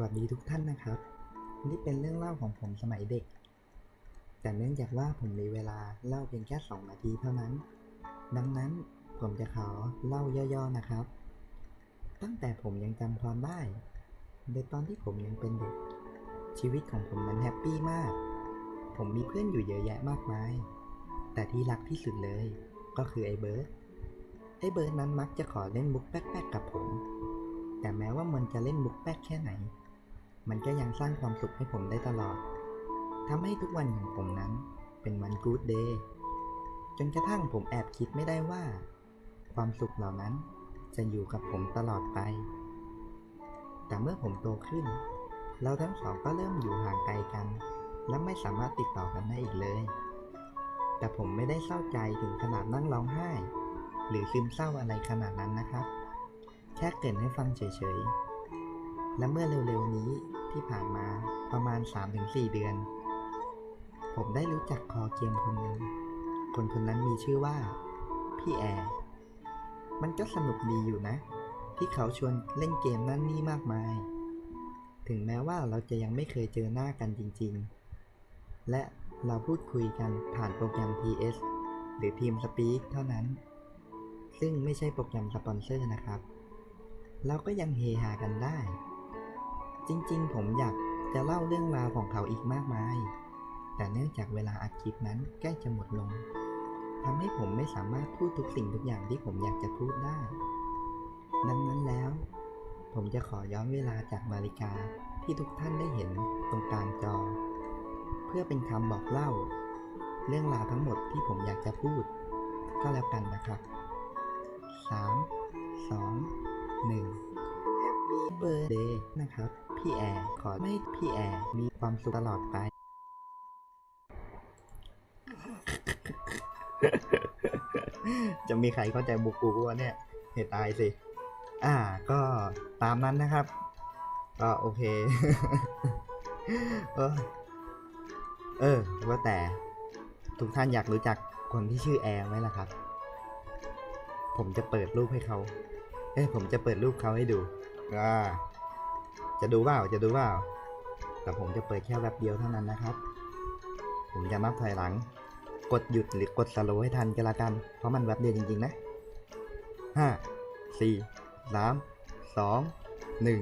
วัสดีทุกท่านนะครับ นี่เป็นเรื่องเล่าของผมสมัยเด็ก แต่เนื่องจากว่าผมมีเวลาเล่าเพียงแค่สองนาทีเท่านั้น ดังนั้นผมจะขอเล่าย่อๆนะครับ ตั้งแต่ผมยังจำความได้ ในตอนที่ผมยังเป็นเด็ก ชีวิตของผมนั้นแฮปปี้มาก ผมมีเพื่อนอยู่เยอะแยะมากมาย แต่ที่รักที่สุดเลย ก็คือไอ้เบิร์ดไอ้เบิร์ดนั้นมักจะขอเล่นมุกแป๊กๆกับผมแต่แม้ว่ามันจะเล่นมุกแป๊กแค่ไหน มันก็ยังสร้างความสุขให้ผมได้ตลอดทำให้ทุกวันของผมนั้นเป็นวันกู๊ดเดย์จนกระทั่งผมแอบคิดไม่ได้ว่า ความสุขเหล่านั้นจะอยู่กับผมตลอดไป แต่เมื่อผมโตขึ้น เราทั้งสองก็เริ่มอยู่ห่างไกลกัน และไม่สามารถติดต่อกันได้อีกเลย แต่ผมไม่ได้เศร้าใจถึงขนาดนั่งร้องไห้ หรือซึมเศร้าอะไรขนาดนั้นนะครับ แค่เกรินให้ฟังเฉยๆ และเมื่อเร็วๆนี้ที่ผ่านมาประมาณ 3-4 เดือน ผมได้รู้จักคอเกมคนหนึ่ง คนคนนั้นมีชื่อว่า พี่แอร์ มันก็สนุกดีอยู่นะ ที่เขาชวนเล่นเกมนั่นนี่มากมาย ถึงแม้ว่าเราจะยังไม่เคยเจอหน้ากันจริงๆ และเราพูดคุยกันผ่านโปรแกรม PS หรือ TeamSpeak เท่านั้น ซึ่งไม่ใช่โปรแกรมสปอนเซอร์นะครับ เราก็ยังเฮฮากันได้ จริงๆ ผมอยากจะเล่าเรื่องราวของเขาอีกมากมาย แต่เนื่องจากเวลาอัดคลิปนั้นใกล้จะหมดลงทำให้ผมไม่สามารถพูดทุกสิ่งทุกอย่างที่ผมอยากจะพูดได้ ดังนั้นแล้ว ผมจะขอย้อนเวลาจากนาฬิกาที่ทุกท่านได้เห็นตรงกลางจอ เพื่อเป็นคำบอกเล่า เรื่องราวทั้งหมดที่ผมอยากจะพูด ก็แล้วกันนะครับ 3 2 1 Happy Birthday นะครับ พี่แอร์ขอให้พี่แอร์มีความสุขตลอดไป จะมีใครเข้าใจบุกกูวะเนี่ยเหตุตายสิ อ่า ก็ตามนั้นนะครับ ก็โอเค เออ เออ ว่าแต่ ทุกท่านอยากรู้จักคนที่ชื่อแอร์ไหมล่ะครับ ผมจะเปิดรูปให้เขา เอ้ยผมจะเปิดรูปเขาให้ดู อ่าจะดูเปล่าจะดูเปล่าแต่ผมจะเปิดแค่แวบเดียวเท่านั้นนะครับ ผมจะนับถอยหลัง กดหยุดหรือกดสโลว์ให้ทันก็แล้วกัน เพราะมันแวบเดียวจริงๆนะห้าสี่สามสองหนึ่ง